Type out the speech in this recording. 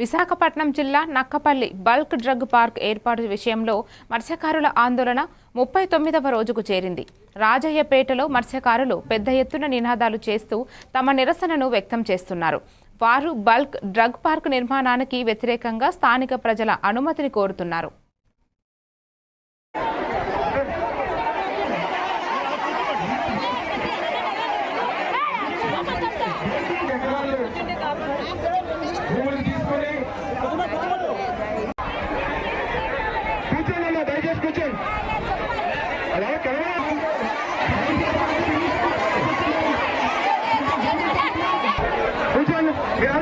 విశాఖపట్నం జిల్లా Nakkapalli bulk drug park ఏర్పాటు విషయంలో మత్స్యకారుల ఆందోళన ముప్పై తొమ్మిదవ రోజుకు చేరింది. రాజయ్యపేటలో మత్స్యకారులు పెద్ద ఎత్తున నినాదాలు చేస్తూ తమ నిరసనను వ్యక్తం చేస్తున్నారు. వారు బల్క్ డ్రగ్ పార్క్ నిర్మాణానికి వ్యతిరేకంగా స్థానిక ప్రజల అనుమతిని కోరుతున్నారు. escuchen. A la boca, Escuchen, mira.